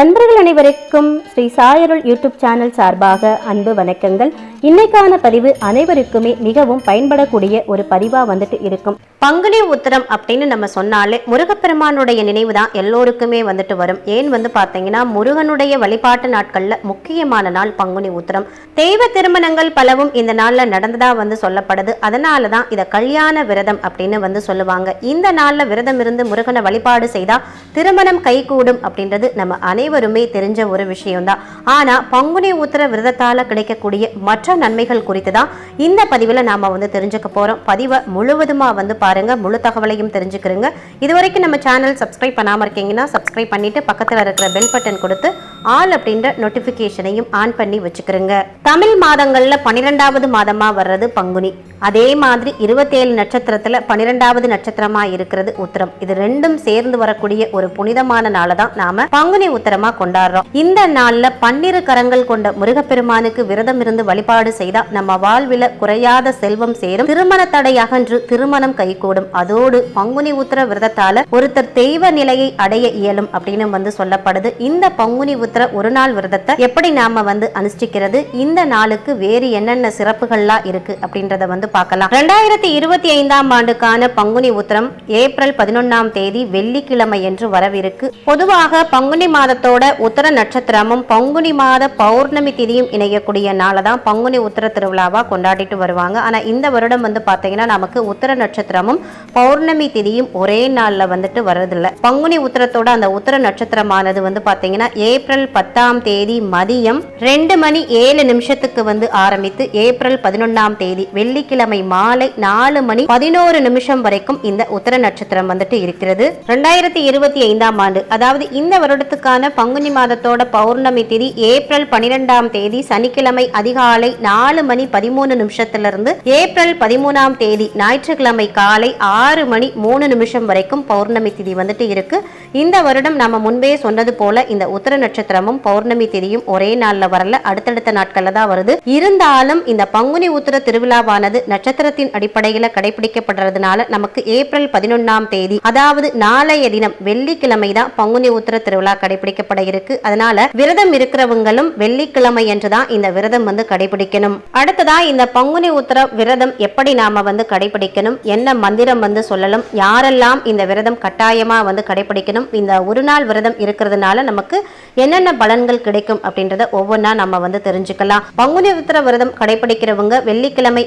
நண்பர்கள் அனைவருக்கும் Sri சாயருள் YouTube channel சார்பாக அன்பு வணக்கங்கள். இன்னைக்கான பதிவு அனைவருக்குமே மிகவும் பயன்படக்கூடிய ஒரு பதிவா வந்துட்டு இருக்கும். பங்குனி உத்தரம் அப்படின்னு நம்ம சொன்னாலே முருகப்பெருமானுடைய நினைவு தான் எல்லோருக்குமே வந்துட்டு வரும். ஏன் வந்து பார்த்தீங்கன்னா முருகனுடைய வழிபாட்டு நாட்கள்ல முக்கியமான நாள் பங்குனி உத்திரம். தெய்வ திருமணங்கள் பலவும் இந்த நாள்ல நடந்ததா வந்து சொல்லப்படுது. அதனால தான் இதை கல்யாண விரதம் அப்படின்னு வந்து சொல்லுவாங்க. இந்த நாள்ல விரதம் இருந்து முருகனை வழிபாடு செய்தா திருமணம் கைகூடும் அப்படின்றது நம்ம அனைவருமே தெரிஞ்ச ஒரு விஷயம்தான். ஆனா பங்குனி உத்திர விரதத்தால கிடைக்கக்கூடிய மற்ற நன்மைகள் குறித்து தான் இந்த பதிவில் நாம வந்து தெரிஞ்சுக்க போறோம். பதிவை முழுவதுமா வந்து பாருங்க. முழு தகவலையும் தெரிஞ்சுக்கிறோங்க இது வரைக்கும் நம்ம சேனல் சப்ஸ்கிரைப் பண்ணாம இருக்கீங்கன்னா சப்ஸ்கிரைப் பண்ணிட்டு பக்கத்துல இருக்கிற பெல் பட்டன் கொடுத்து ஆல் அப்படின்ற நோட்டிபிகேஷனையும் ஆன் பண்ணி வச்சுக்கிறோங்க தமிழ் மாதங்கள்ல பன்னிரெண்டாவது மாதமா வர்றது பங்குனி. அதே மாதிரி இருபத்தேழு நட்சத்திரத்துல பன்னிரெண்டாவது நட்சத்திரமா இருக்கிறது உத்திரம். இது ரெண்டும் சேர்ந்து வரக்கூடிய ஒரு புனிதமான நாளை தான் நாம பங்குனி உத்திரமா கொண்டாடுறோம். இந்த நாள்ல பன்னிரு கரங்கள் கொண்ட முருகப்பெருமானுக்கு விரதம் இருந்து வழிபாடு செய்தா நம்ம வாழ்வில குறையாத செல்வம் சேரும். திருமண தடை அகன்று திருமணம் கைகூடும். அதோடு பங்குனி உத்தர விரதத்தால ஒருத்தர் தெய்வ நிலையை அடைய இயலும் அப்படின்னு வந்து சொல்லப்படுது. இந்த பங்குனி உத்தர ஒரு நாள் விரதத்தை எப்படி நாம வந்து அனுஷ்டிக்கிறது? இந்த நாளுக்கு வேறு என்னென்ன சிறப்புகள்லாம் இருக்கு அப்படின்றத வந்து பார்க்கலாம். ரெண்டாயிரத்தி இருபத்தி ஐந்தாம் ஆண்டுக்கான பங்குனி உத்திரம் ஏப்ரல் பதினொன்னாம் தேதி வெள்ளிக்கிழமை என்று வரவிருக்கு. பொதுவாக பங்குனி மாதத்தோட உத்தர நட்சத்திரமும் பங்குனி மாத பௌர்ணமி திதியும் இணையக்கூடிய நாளை தான் பங்குனி உத்தர திருவிழாவா கொண்டாடிட்டு வருவாங்க. ஆனா இந்த வருடம் வந்து பாத்தீங்கன்னா நமக்கு உத்தர நட்சத்திரமும் பௌர்ணமி திதியும் ஒரே நாள்ல வந்துட்டு வர்றதில்ல. பங்குனி உத்தரத்தோட அந்த உத்தர நட்சத்திரமானது வந்து பாத்தீங்கன்னா ஏப்ரல் பத்தாம் தேதி மதியம் ரெண்டு மணி ஏழு நிமிஷத்துக்கு வந்து ஆரம்பித்து ஏப்ரல் பதினொன்னாம் தேதி வெள்ளிக்கிழமை மாலை நாலு மணி பதினோரு நிமிஷம் வரைக்கும் இந்த உத்தர நட்சத்திரம் வந்துட்டு இருக்கிறது. ரெண்டாயிரத்தி இருபத்தி ஐந்தாம் ஆண்டு அதாவது இந்த வருடத்துக்கான பங்குனி மாதத்தோட பௌர்ணமி தேதி ஏப்ரல் பனிரெண்டாம் தேதி சனிக்கிழமை அதிகாலை நாலு மணி பதிமூணு நிமிஷத்திலிருந்து ஏப்ரல் பதிமூணாம் தேதி ஞாயிற்றுக்கிழமை காலை ஆறு மணி மூணு நிமிஷம் வரைக்கும் பௌர்ணமி திதி வந்துட்டு இருக்கு. இந்த வருடம் நம்ம முன்பே சொன்னது போல இந்த உத்தர நட்சத்திரமும் பௌர்ணமி திதியும் ஒரே நாள்ல வரல அடுத்தடுத்த நாட்கள்ல தான் வருது. இருந்தாலும் இந்த பங்குனி உத்தர திருவிழாவானது நட்சத்திரத்தின் அடிப்படையில கடைபிடிக்கப்படுறதுனால நமக்கு ஏப்ரல் பதினொன்னாம் தேதி அதாவது நாளைய தினம் வெள்ளிக்கிழமை தான் பங்குனி உத்திர திருவிழா கடைபிடிக்கப்பட இருக்கு. அதனால விரதம் இருக்கிறவங்களும் வெள்ளிக்கிழமை என்றுதான் இந்த விரதம் வந்து கடைபிடிக்கணும். அடுத்ததா இந்த பங்குனி உத்திர விரதம் எப்படி நாம வந்து கடைபிடிக்கணும்? என்ன மந்திரம் வந்து சொல்லலாம் யாரெல்லாம் இந்த விரதம் கட்டாயமா வந்து கடைபிடிக்கணும்? இந்த ஒரு நாள் விரதம் இருக்கிறதுனால நமக்கு என்னென்ன பலன்கள் கிடைக்கும் அப்படின்றத ஒவ்வொன்றா நம்ம வந்து தெரிஞ்சுக்கலாம். பங்குனி உத்திர விரதம் கடைபிடிக்கிறவங்க வெள்ளிக்கிழமை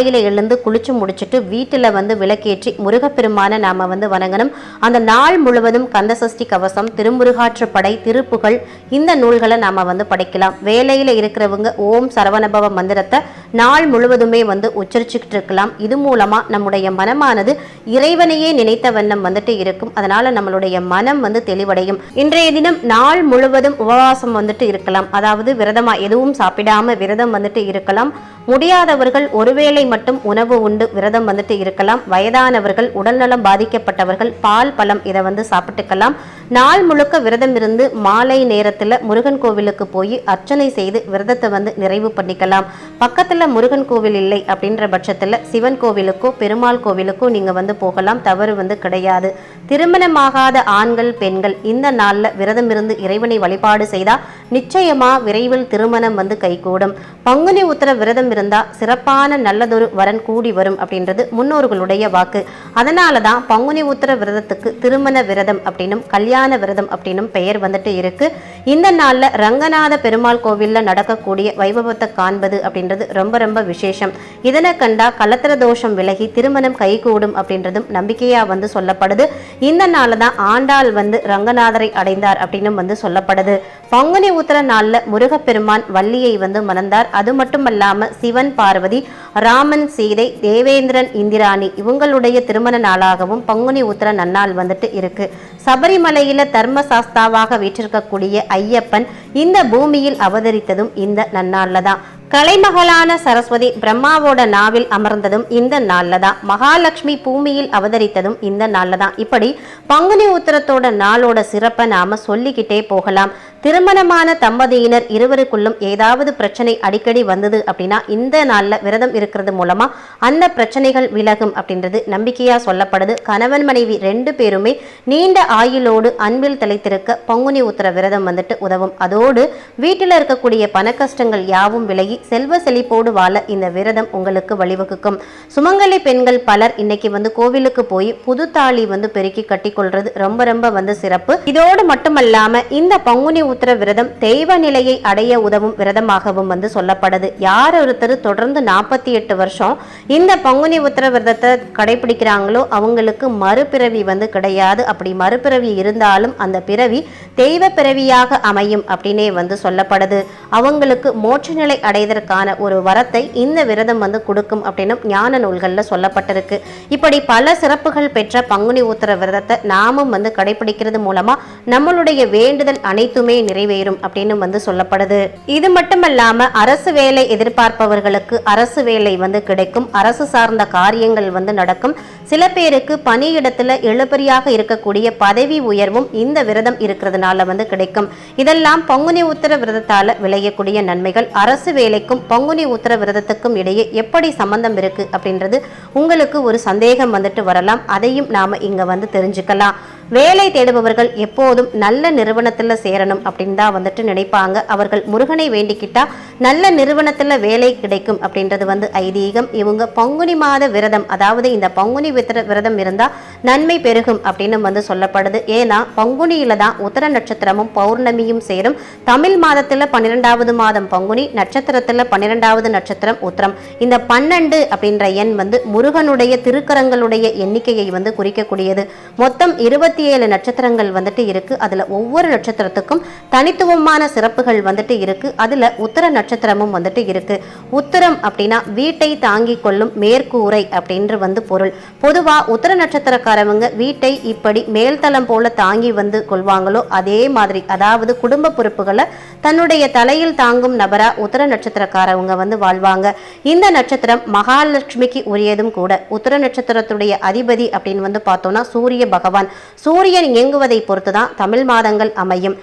காலையில் எழுந்து குளிச்சு முடிச்சிட்டு வீட்டில் வந்து விளக்கேற்றி முருகப்பெருமான நாம வந்து வணங்கணும். அந்த நாள் முழுவதும் கந்தசஷ்டி கவசம் திருமுருகாற்றுப்படை திருப்புகள் இந்த நூல்களை நாம வந்து படிக்கலாம். வேலையில இருக்கிறவங்க ஓம் சரவணபவ மந்திரத்தை நாள் முழுவதுமே வந்து உச்சரிச்சுக்கிட்டு இருக்கலாம். இது மூலமா நம்முடைய மனமானது இறைவனையே நினைத்த வண்ணம் வந்துட்டு இருக்கும். அதனால நம்மளுடைய மனம் வந்து தெளிவடையும். இன்றைய தினம் நாள் முழுவதும் உபவாசம் வந்துட்டு இருக்கலாம். அதாவது விரதமா எதுவும் சாப்பிடாம விரதம் வந்துட்டு இருக்கலாம். முடியாதவர்கள் ஒருவேளை மட்டும் உணவு உண்டு விரதம் வந்துட்டு இருக்கலாம். வயதானவர்கள் உடல்நலம் பாதிக்கப்பட்டவர்கள் பால் பழம் இதை வந்து சாப்பிட்டுக்கலாம். நாள் முழுக்க விரதம் இருந்து மாலை நேரத்துல முருகன் கோவிலுக்கு போய் அர்ச்சனை செய்து விரதத்தை வந்து நிறைவு பண்ணிக்கலாம். பக்கத்துல முருகன் கோவில் இல்லை அப்படின்ற பட்சத்துல சிவன் கோவிலுக்கோ பெருமாள் கோவிலுக்கோ நீங்க வந்து போகலாம். தவறு வந்து கிடையாது. திருமணமாகாத ஆண்கள் பெண்கள் இந்த நாள்ல விரதம் இருந்து இறைவனை வழிபாடு செய்தால் நிச்சயமா விரைவில் திருமணம் வந்து கைகூடும். பங்குனி உத்தர விரதம் இருந்தால் சிறப்பான நல்லதொரு வரன் கூடி வரும் அப்படின்றது முன்னோர்களுடைய வாக்கு. அதனால தான் பங்குனி உத்தர விரதத்துக்கு திருமண விரதம் அப்படின்னும் கல்யாண விரதம் அப்படின்னும் பெயர் வந்துட்டு இருக்கு. இந்த நாள்ல ரங்கநாத பெருமாள் கோவில்ல நடக்கக்கூடிய வைபவத்தை காண்பது அப்படின்றது ரொம்ப ரொம்ப விசேஷம். இதனை கண்டா கலத்திர தோஷம் விலகி திருமணம் கைகூடும் அப்படின்றதும் நம்பிக்கையா வந்து சொல்லப்படுது. இந்த நாளில் தான் ஆண்டாள் வந்து ரங்கநாதரை அடைந்தார் அப்படின்னும் வந்து சொல்லப்படுது. பங்குனி உத்தர நாள்ல முருகப்பெருமான் வள்ளியை வந்து மணந்தார். அது மட்டுமல்லாம சிவன் பார்வதி ராமன் சீதை தேவேந்திரன் இந்திராணி இவங்களுடைய திருமண நாளாகவும் பங்குனி உத்திர நன்னாள் வந்துட்டு இருக்கு. சபரிமலையில தர்ம சாஸ்தாவாக வீற்றிருக்கக்கூடிய ஐயப்பன் இந்த பூமியில் அவதரித்ததும் இந்த நன்னாள்ல தான். கலைமகளான சரஸ்வதி பிரம்மாவோட நாவில் அமர்ந்ததும் இந்த நாள்ல தான். மகாலட்சுமி பூமியில் அவதரித்ததும் இந்த நாள்ல தான். இப்படி பங்குனி உத்திரத்தோட நாளோட சிறப்பை நாம சொல்லிக்கிட்டே போகலாம். திருமணமான தம்பதியினர் இருவருக்குள்ளும் ஏதாவது பிரச்சனை அடிக்கடி வந்தது அப்படின்னா இந்த நாள்ல விரதம் இருக்கிறது மூலமா அந்த பிரச்சனைகள் விலகும் அப்படின்றது நம்பிக்கையா சொல்லப்படுது. கணவன் மனைவி ரெண்டு பேருமே நீண்ட ஆயுளோடு அன்பில் தலைத்திருக்க பங்குனி உத்தர விரதம் வந்துட்டு உதவும். அதோடு வீட்டில் இருக்கக்கூடிய பண கஷ்டங்கள் யாவும் விலகி செல்வ செழிப்போடு வாழ இந்த விரதம் உங்களுக்கு வழிவகுக்கும். சுமங்கலி பெண்கள் பலர் இன்னைக்கு வந்து கோவிலுக்கு போய் புது தாலி வந்து பெருக்கி கட்டிக்கொள்றது ரொம்ப ரொம்ப வந்து சிறப்பு. இதோடு மட்டுமல்லாம இந்த பங்குனி உத்தர விரதம் தெய்வ நிலையை அடைய உதவும் விரதமாகவும் வந்து சொல்லப்படுது. யார் ஒருத்தர் தொடர்ந்து நாற்பத்தி எட்டு வருஷம் இந்த பங்குனி உத்தர விரதத்தை கடைபிடிக்கிறாங்களோ அவங்களுக்கு மறுபிறவி வந்து கிடையாது. அப்படி மறுபிறவி இருந்தாலும் அந்த பிறவி தெய்வ பிறவியாக அமையும் அப்படின்னே வந்து சொல்லப்படுது. அவங்களுக்கு மோட்ச நிலை அடைவதற்கான ஒரு வரத்தை இந்த விரதம் வந்து கொடுக்கும் அப்படின்னு ஞான நூல்களில் சொல்லப்பட்டிருக்கு. இப்படி பல சிறப்புகள் பெற்ற பங்குனி உத்தர விரதத்தை நாமும் வந்து கடைபிடிக்கிறது மூலமா நம்மளுடைய வேண்டுதல் அனைத்துமே நிறைவேறும் அப்படின்னு வந்து சொல்லப்படுது. இது மட்டுமல்லாம அரசு வேலை எதிர்பார்ப்பவர்களுக்கு அரசு வேலை வந்து கிடைக்கும். அரசு சார்ந்த காரியங்கள் வந்து நடக்கும். சில பேருக்கு பணியிடத்துல எழுபறியாக இருக்கக்கூடிய பதவி உயர்வும் இந்த விரதம் இருக்கிறதுனால வந்து கிடைக்கும். இதெல்லாம் பங்குனி உத்தர விரதத்தால விளையக்கூடிய நன்மைகள். அரசு வேலைக்கும் பங்குனி உத்தர விரதத்துக்கும் இடையே எப்படி சம்பந்தம் இருக்கு அப்படின்றது உங்களுக்கு ஒரு சந்தேகம் வந்துட்டு வரலாம். அதையும் நாம இங்க வந்து தெரிஞ்சுக்கலாம். வேலை தேடுபவர்கள் எப்போதும் நல்ல நிறுவனத்தில் சேரணும் அப்படின்னு தான் வந்துட்டு நினைப்பாங்க. அவர்கள் முருகனை வேண்டிக்கிட்டா நல்ல நிறுவனத்தில் வேலை கிடைக்கும் அப்படின்றது வந்து ஐதீகம். இவங்க பங்குனி மாத விரதம் அதாவது இந்த பங்குனி வித்திர விரதம் இருந்தால் நன்மை பெருகும் அப்படின்னு வந்து சொல்லப்படுது. ஏன்னா பங்குனியில் தான் உத்தர நட்சத்திரமும் பௌர்ணமியும் சேரும். தமிழ் மாதத்தில் பன்னிரெண்டாவது மாதம் பங்குனி நட்சத்திரத்தில் பன்னிரெண்டாவது நட்சத்திரம் உத்திரம். இந்த பன்னெண்டு அப்படின்ற எண் வந்து முருகனுடைய திருக்கரங்களுடைய எண்ணிக்கையை வந்து குறிக்கக்கூடியது. மொத்தம் இருபத்தி ஏழு நட்சத்திரங்கள் வந்துட்டு இருக்கு. அதுல ஒவ்வொரு நட்சத்திரத்துக்கும் தனித்துவமான சிறப்புகள் வந்துட்டு இருக்கு. அதுல உத்தர நட்சத்திரமும் வந்துட்டு இருக்கு. உத்தரம் அப்படின்னா வீட்டை தாங்கி கொள்ளும் மேற்கூரை அப்படின்ற வந்து பொருள். பொதுவா உத்தர நட்சத்திரக்காரவங்க வீட்டை இப்படி மேல்தளம் போல தாங்கி வந்து கொள்வாங்களோ அதே மாதிரி அதாவது குடும்ப பொறுப்புகளை தன்னுடைய தலையில் தாங்கும் நபரா உத்தர நட்சத்திரக்காரவங்க வந்து வாழ்வாங்க. இந்த நட்சத்திரம் மகாலட்சுமிக்கு உரியதும் கூட. உத்தர நட்சத்திரத்துடைய அதிபதி அப்படின்னு வந்து பார்த்தோம்னா சூரிய பகவான். சூரியன் இயங்குவதை பொறுத்து தான் தமிழ் மாதங்கள் அமையும்.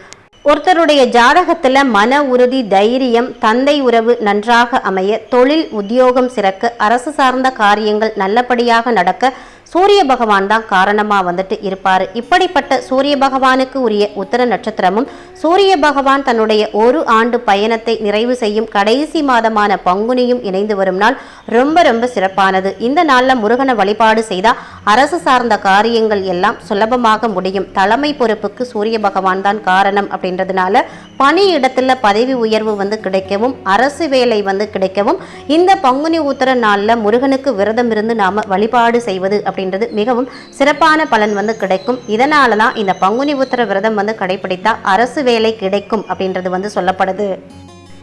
ஒருத்தருடைய ஜாதகத்துல மன உறுதி தைரியம் தந்தை உறவு நன்றாக அமைய தொழில் உத்தியோகம் சிறக்க அரசு சார்ந்த காரியங்கள் நல்லபடியாக நடக்க சூரிய பகவான் தான் காரணமாக வந்துட்டு இருப்பார். இப்படிப்பட்ட சூரிய பகவானுக்கு உரிய உத்தர நட்சத்திரமும் சூரிய பகவான் தன்னுடைய ஒரு ஆண்டு பயணத்தை நிறைவு செய்யும் கடைசி மாதமான பங்குனியும் இணைந்து வரும் நாள் ரொம்ப ரொம்ப சிறப்பானது. இந்த நாளில் முருகனை வழிபாடு செய்தால் அரசு சார்ந்த காரியங்கள் எல்லாம் சுலபமாக முடியும். தலைமை பொறுப்புக்கு சூரிய பகவான் தான் காரணம் அப்படின்றதுனால பணியிடத்தில் பதவி உயர்வு வந்து கிடைக்கவும் அரசு வேலை வந்து கிடைக்கவும் இந்த பங்குனி உத்தர நாளில் முருகனுக்கு விரதம் இருந்து நாம வழிபாடு செய்வது அப்படின்றது மிகவும் சிறப்பான பலன் வந்து கிடைக்கும். இதனால தான் இந்த பங்குனி உத்தர விரதம் வந்து கடைபிடித்தா அரசு வேலை கிடைக்கும் அப்படின்றது வந்து சொல்லப்படுது.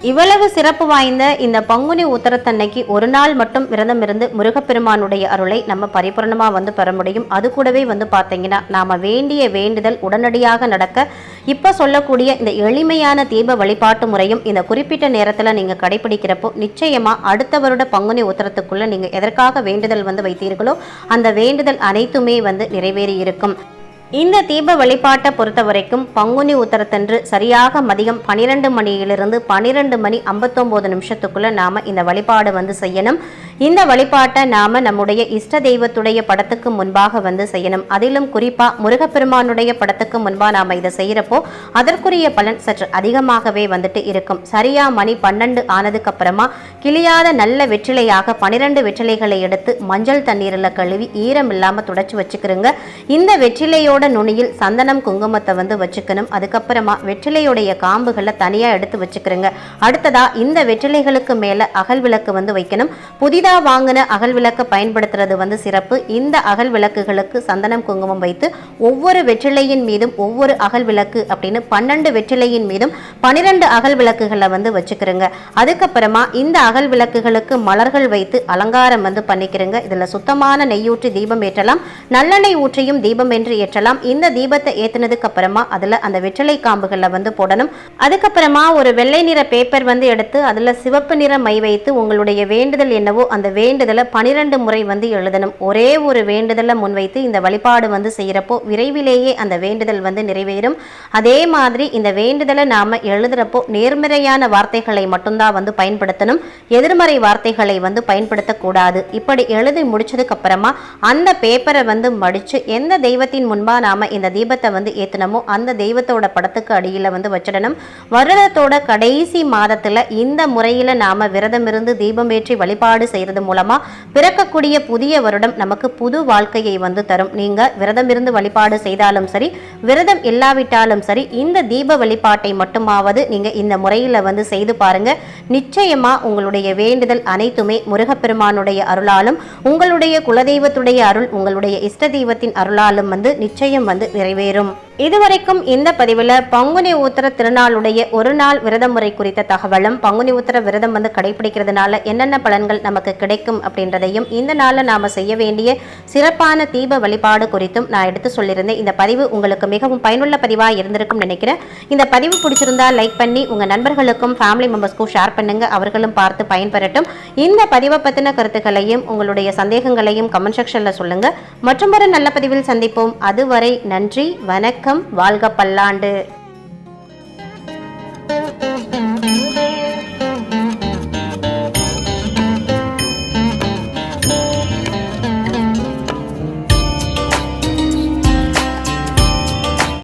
இவ்வளவு சிறப்பு வாய்ந்த இந்த பங்குனி உத்தரத்தன்னைக்கு ஒரு நாள் மட்டும் விரதம் இருந்து முருகப்பெருமானுடைய அருளை நம்ம பரிபூர்ணமாக வந்து பெற முடியும். அது கூடவே வந்து பார்த்தீங்கன்னா நாம் வேண்டிய வேண்டுதல் உடனடியாக நடக்க இப்போ சொல்லக்கூடிய இந்த எளிமையான தீப வழிபாட்டு முறையும் இந்த குறிப்பிட்ட நேரத்தில் நீங்கள் கடைபிடிக்கிறப்போ நிச்சயமாக அடுத்த வருட பங்குனி உத்தரத்துக்குள்ளே நீங்கள் எதற்காக வேண்டுதல் வந்து வைத்தீர்களோ அந்த வேண்டுதல் அனைத்துமே வந்து நிறைவேறி இருக்கும் இந்த தீப வழிபாட்டை பொறுத்த வரைக்கும் பங்குனி உத்தரத்தன்று சரியாக மதியம் பனிரெண்டு மணியிலிருந்து பனிரெண்டு மணி ஐம்பத்தொம்போது நிமிஷத்துக்குள்ள நாம் இந்த வழிபாடு வந்து செய்யணும். இந்த வழிபாட்டை நாம் நம்முடைய இஷ்ட தெய்வத்துடைய படத்துக்கு முன்பாக வந்து செய்யணும். அதிலும் குறிப்பாக முருகப்பெருமானுடைய படத்துக்கு முன்பாக நாம் இதை செய்கிறப்போ அதற்குரிய பலன் சற்று அதிகமாகவே வந்துட்டு இருக்கும். சரியா மணி பன்னெண்டு ஆனதுக்கு அப்புறமா கிளியாத நல்ல வெற்றிலையாக பன்னிரெண்டு வெற்றிலைகளை எடுத்து மஞ்சள் தண்ணீரில் கழுவி ஈரம் இல்லாமல் துடைச்சி வச்சுக்கிறோங்க. இந்த வெற்றிலையோட நுனியில் சந்தனம் குங்குமத்தை வந்து வச்சுக்கணும். அதுக்கப்புறமா வெற்றிலையுடைய காம்புகளை தனியாக எடுத்து வச்சுக்கிறோங்க. அடுத்ததாக இந்த வெற்றிலைகளுக்கு மேலே அகல் விளக்கு வந்து வைக்கணும். புதிதாக வாங்கின அகல் விளக்கை பயன்படுத்துறது வந்து சிறப்பு. இந்த அகல் விளக்குகளுக்கு சந்தனம் குங்குமம் வைத்து ஒவ்வொரு வெற்றிலையின் மீதும் ஒவ்வொரு அகல் விளக்கு அப்படின்னு பன்னெண்டு வெற்றிலையின் மீதும் பன்னிரெண்டு அகல் விளக்குகளை வந்து வச்சுக்கிறோங்க. அதுக்கப்புறமா இந்த அகல் விளக்குகளுக்கு மலர்கள் வைத்து அலங்காரம் வந்து பண்ணிக்கிறோங்க. இதில் சுத்தமான நெய்யூற்றி தீபம் ஏற்றலாம். நல்லெண்ணெய் ஊற்றியும் தீபம் என்று ஏற்றலாம். இந்த தீபத்தை ஏற்றினதுக்கு அப்புறமா அதில் அந்த வெற்றிலை காம்புகளில் வந்து போடணும். அதுக்கப்புறமா ஒரு வெள்ளை நிற பேப்பர் வந்து எடுத்து அதில் சிவப்பு நிற மை வைத்து உங்களுடைய வேண்டுதல் என்னவோ அந்த வேண்டுதலை பனிரெண்டு முறை வந்து எழுதணும். ஒரே ஒரு வேண்டுதலை முன்வைத்து இந்த வழிபாடு வந்து செய்கிறப்போ விரைவிலேயே அந்த வேண்டுதல் வந்து நிறைவேறும். அதே மாதிரி இந்த வேண்டுதலை நாம் எழுதுகிறப்போ நேர்மறையான வார்த்தைகளை மட்டும்தான் வந்து பயன்படுத்தணும். எதிர்மறை வார்த்தைகளை வந்து பயன்படுத்தக்கூடாது. இப்படி எழுதி முடிச்சதுக்கு அப்புறமா அந்த பேப்பரை வந்து மடித்து எந்த தெய்வத்தின் முன்பாக முன்பா நாம் இந்த தீபத்தை வந்து ஏற்றினமோ அந்த தெய்வத்தோட படத்துக்கு அடியில் வந்து வச்சிடணும். வருடத்தோட கடைசி மாதத்தில் இந்த முறையில் நாம் விரதம் இருந்து தீபம் ஏற்றி வழிபாடு செய்கிறது மூலமாக பிறக்கக்கூடிய புதிய வருடம் நமக்கு புது வாழ்க்கையை வந்து தரும். நீங்கள் விரதம் இருந்து வழிபாடு செய்தாலும் சரி விரதம் இல்லாவிட்டாலும் சரி இந்த தீப வழிபாட்டை மட்டுமாவது நீங்கள் இந்த முறையில் வந்து செய்து பாருங்கள் நிச்சயமாக உங்களுடைய வேண்டுதல் அனைத்துமே முருகப்பெருமானுடைய அருளாலும் உங்களுடைய குலதெய்வத்துடைய அருள் உங்களுடைய இஷ்ட தெய்வத்தின் அருளாலும் வந்து நிச்சயம் நிச்சயம் வந்து நிறைவேறும். இதுவரைக்கும் இந்த பதிவில் பங்குனி உத்தர திருநாளுடைய ஒரு நாள் விரத முறை குறித்த தகவலும் பங்குனி உத்தர விரதம் வந்து கடைபிடிக்கிறதுனால என்னென்ன பலன்கள் நமக்கு கிடைக்கும் அப்படின்றதையும் இந்த நாளில் நாம செய்ய வேண்டிய சிறப்பான தீப வழிபாடு குறித்தும் நான் எடுத்து சொல்லியிருந்தேன். இந்த பதிவு உங்களுக்கு மிகவும் பயனுள்ள பதிவாக இருந்திருக்கும் நினைக்கிறேன். இந்த பதிவு பிடிச்சிருந்தா லைக் பண்ணி உங்க நண்பர்களுக்கும் ஃபேமிலி மெம்பர்ஸ்க்கும் ஷேர் பண்ணுங்க. அவர்களும் பார்த்து பயன்பெறட்டும். இந்த பதிவை பற்றின கருத்துக்களையும் உங்களுடைய சந்தேகங்களையும் கமெண்ட் செக்ஷன்ல சொல்லுங்க. மற்றும் ஒரு நல்ல பதிவில் சந்திப்போம். அது வரை நன்றி வணக்கம் வாழ்க பல்லாண்டு.